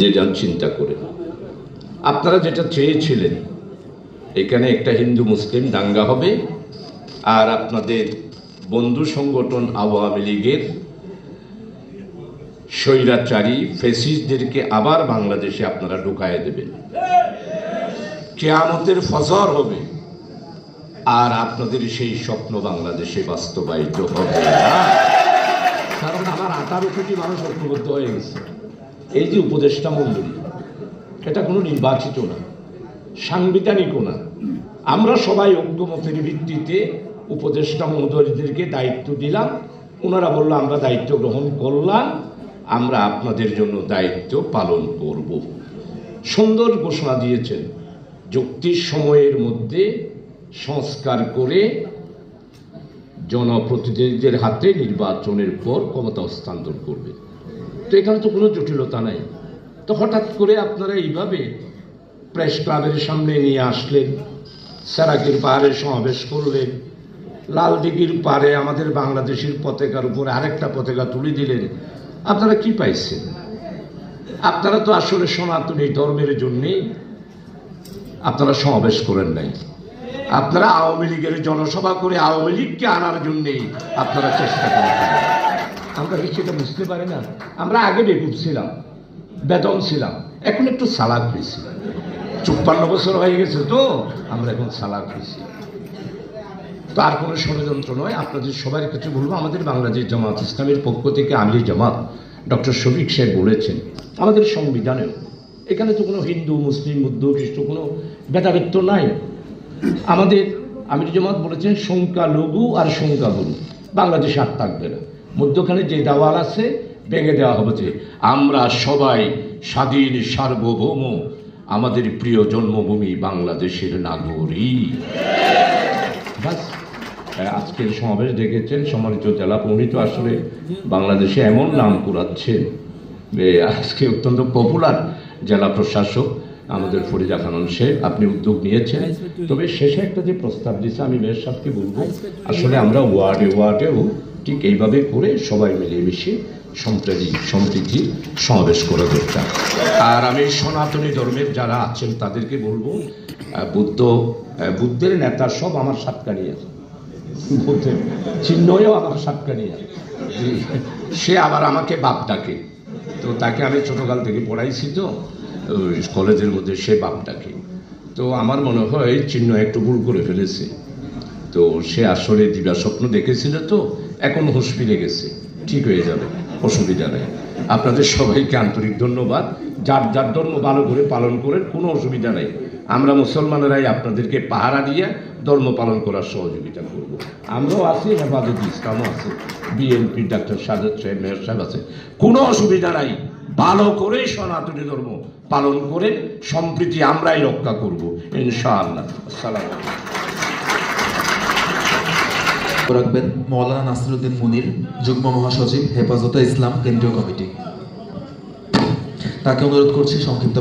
যে যান, চিন্তা করে আপনারা যেটা চেয়েছিলেন, এখানে একটা হিন্দু মুসলিম দাঙ্গা হবে, আর আপনাদের বন্ধু সংগঠন আওয়ামী লীগের স্বৈরাচারী ফেসিসদেরকে আবার বাংলাদেশে আপনারা ঢুকায় দেবেন। কেয়ামতের ফজর হবে, আর আপনাদের সেই স্বপ্ন বাংলাদেশে বাস্তবায়িত হবে না। কারণ আমার আঠারো কোটি মানুষ ঐক্যবদ্ধ হয়ে গেছে। এই যে উপদেষ্টা মন্ডলী, এটা কোনো নির্বাচিত না, সাংবিধানিকও না। আমরা সবাই ঐক্যমতের ভিত্তিতে উপদেষ্টা মহোদয়দেরকে দায়িত্ব দিলাম। ওনারা বলল, আমরা দায়িত্ব গ্রহণ করলাম, আমরা আপনাদের জন্য দায়িত্ব পালন করব। সুন্দর ঘোষণা দিয়েছেন। যুক্তির সময়ের মধ্যে সংস্কার করে জনপ্রতিনিধিদের হাতে নির্বাচনের পর ক্ষমতা হস্তান্তর করবে তো এখানে তো কোনো জটিলতা নাই। তো হঠাৎ করে আপনারা এইভাবে প্রেস ক্লাবের সামনে নিয়ে আসলেন স্যারাকির পাহাড়ে সমাবেশ করলেন লাল দিঘির পারে আমাদের বাংলাদেশের পতাকার উপরে আরেকটা পতাকা তুলে দিলেন। আপনারা কি পাইছেন? আপনারা তো আসলে সনাতনী ধর্মের জন্যেই আপনারা সমাবেশ করেন নাই। আপনারা আওয়ামী লীগের জনসভা করে আওয়ামী লীগকে আনার জন্যেই আপনারা চেষ্টা করেছেন। আমরা সেটা বুঝতে পারি না। আমরা আগে বেকুব ছিলাম, বেদম ছিলাম, এখন একটু সালাক হয়েছি চুপ্পান্ন বছর হয়ে গেছে তো, আমরা এখন সালাক হয়েছি তার কোনো ষড়যন্ত্র নয়, আপনাদের সবার কাছে বলব, আমাদের বাংলাদেশ জামাত, ইসলামের পক্ষ থেকে আমির জামাত, ডক্টর শফিক সাহেব বলেছেন, আমাদের সংবিধানেও, এখানে তো কোনো হিন্দু, মুসলিম, বুদ্ধ, খ্রিস্ট, কোনো ভেদাভেদ নাই। আমাদের আমির জামাত বলেছেন, সংখ্যালঘু আর সংখ্যাগুরু, বাংলাদেশে আর থাকবে না। মধ্যখানে যে দেওয়াল আছে, ভেঙে দেওয়া হবে যে আমরা সবাই স্বাধীন সার্বভৌম, আমাদের প্রিয় জন্মভূমি বাংলাদেশের নাগরিক। আজকের সমাবেশ দেখেছেন সম্মানিত জেলা পণ্ডিত আসলে বাংলাদেশে এমন নাম কুড়াচ্ছেন আজকে অত্যন্ত পপুলার জেলা প্রশাসক আমাদের ফরিদা খানন শেখ আপনি উদ্যোগ নিয়েছেন। তবে শেষে একটা যে প্রস্তাব দিচ্ছে আমি মেয়ের সাথে বলব। আসলে আমরা ওয়ার্ডে ওয়ার্ডেও ঠিক এইভাবে করে সবাই মিলেমিশে সম্প্রীতি সম্প্রীতি সমাবেশ করে দরকার আর আমি সনাতনী ধর্মের যারা আছেন তাদেরকে বলব বুদ্ধ বুদ্ধের নেতা সব আমার সাতকানি আছে। বুদ্ধের চিহ্নও আমার সাতকানি আছে। জি। সে আবার আমাকে বাপ ডাকে। তো তাকে আমি ছোটোকাল থেকে পড়াইছি তো। কলেজের মধ্যে সে বাপ ডাকে তো আমার মনে হয় চিহ্ন একটু ভুল করে ফেলেছে। তো সে আসলে দিবা স্বপ্ন দেখেছিল তো, এখন হুঁশ ফিরে গেছে। ঠিক হয়ে যাবে, অসুবিধা নেই। আপনাদের সবাইকে আন্তরিক ধন্যবাদ। যার যার ধর্ম ভালো করে পালন করেন, কোনো অসুবিধা নেই। আমরা মুসলমানেরাই আপনাদেরকে পাহারা দিয়ে ধর্ম পালন করার সহযোগিতা করব। আমরাও আছি, হেফাজত ইসলামও আছে। বিএনপি ডাক্তার সাজদ সাহেব, মেয়র সাহেব আছে। কোনো অসুবিধা নাই। ভালো করে সনাতনী ধর্ম পালন করে সম্প্রীতি আমরাই রক্ষা করব, ইনশাআল্লাহ। আসসালাম রাখবেন মৌলানা নাসিরুদ্দিন মুনির, যুগ্ম মহাসচিব, হেফাজতে ইসলাম, কেন্দ্রীয় কমিটি। তাকে অনুরোধ করছি সংক্ষিপ্ত